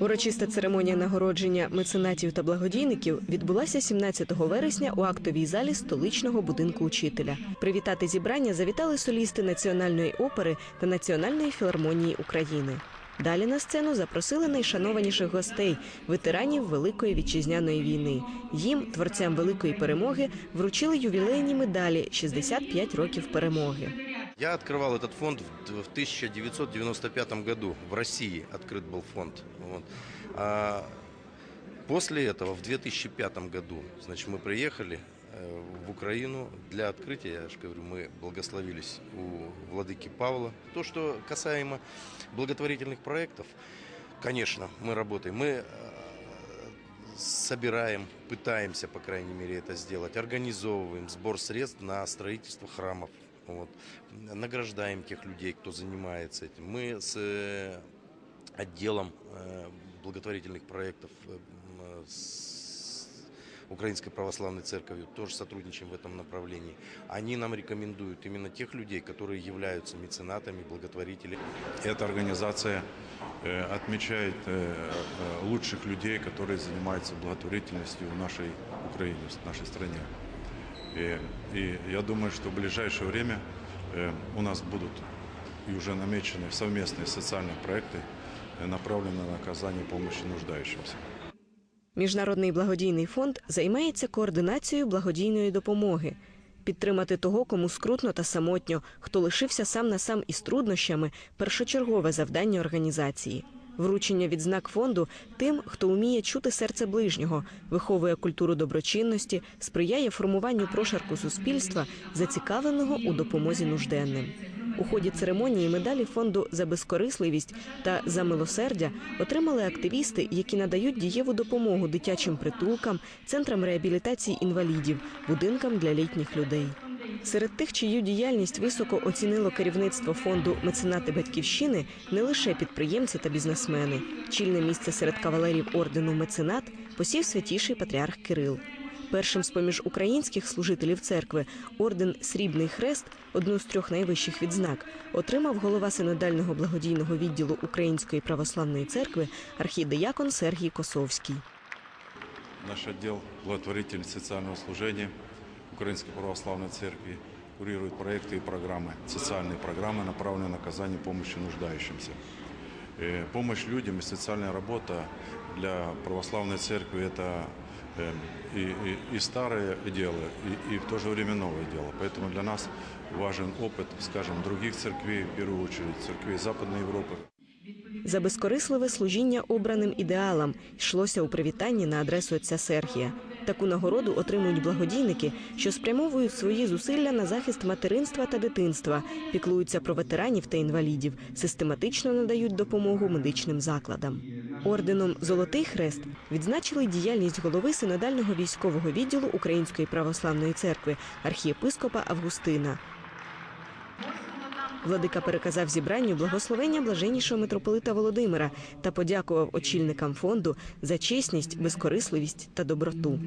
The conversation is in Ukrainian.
Урочиста церемонія нагородження меценатів та благодійників відбулася 17 вересня у актовій залі столичного будинку учителя. Привітати зібрання завітали солісти Національної опери та Національної філармонії України. Далі на сцену запросили найшанованіших гостей, ветеранів Великої вітчизняної війни. Їм, творцям великої перемоги, вручили ювілейні медалі «65 років перемоги. Я открывал этот фонд в в 1995 году. В России открыт был фонд. Вот. А после этого, в 2005 году, значит, мы приехали э, в Украину для открытия, я же говорю, мы благословились у владыки Павла. То, что касаемо благотворительных проектов, конечно, мы работаем. Мы э, собираем, пытаемся, по крайней мере, это сделать, организовываем сбор средств на строительство храмов. Вот. Награждаем тех людей, кто занимается этим. Мы с э, отделом э, благотворительных проектов э, с Украинской Православной Церковью тоже сотрудничаем в этом направлении. Они нам рекомендуют именно тех людей, которые являются меценатами, благотворителями. Эта организация отмечает лучших людей, которые занимаются благотворительностью в нашей Украине, в нашей стране. И, и я думаю, что в ближайшее время э, у нас будут и уже намечены совместные социальные проекты, э, направленные на оказание помощи нуждающимся. Міжнародний благодійний фонд займається координацією благодійної допомоги. Підтримати того, кому скрутно та самотньо, хто лишився сам на сам із труднощами першочергове завдання організації. Вручення відзнак фонду тим, хто вміє чути серце ближнього, виховує культуру доброчинності, сприяє формуванню прошарку суспільства, зацікавленого у допомозі нужденним. У ході церемонії медалі фонду за безкорисливість та за милосердя отримали активісти, які надають дієву допомогу дитячим притулкам, центрам реабілітації інвалідів, будинкам для літніх людей. Серед тих, чию діяльність високо оцінило керівництво фонду Меценати Батьківщини, не лише підприємці та бізнесмени. Чільне місце серед кавалерів ордену Меценат посів святіший патріарх Кирил. Першим з поміж українських служителів церкви орден Срібний Хрест, одну з трьох найвищих відзнак, отримав голова синодального благодійного відділу Української православної церкви архідеякон Сергій Косовський. Наш отдел благотворительности социального служения Украинской Православной Церкви курирует проекты и программы, социальные программы, направленные на оказание помощи нуждающимся. Э, Помощь людям и социальная работа для православной церкви – это э, и, и- и старое дело, и, и в то же время новое дело. Поэтому для нас важен опыт, скажем, других церквей, в первую очередь, церквей Западной Европы, За безкорисливе служіння обраним ідеалам йшлося у привітанні на адресу отця Сергія. Таку нагороду отримують благодійники, що спрямовують свої зусилля на захист материнства та дитинства, піклуються про ветеранів та інвалідів, систематично надають допомогу медичним закладам. Орденом Золотий Хрест відзначили діяльність голови синодального військового відділу Української православної церкви архієпископа Августина. Владика переказав зібранню благословення блаженнішого митрополита Володимира та подякував очільникам фонду за чесність, безкорисливість та доброту.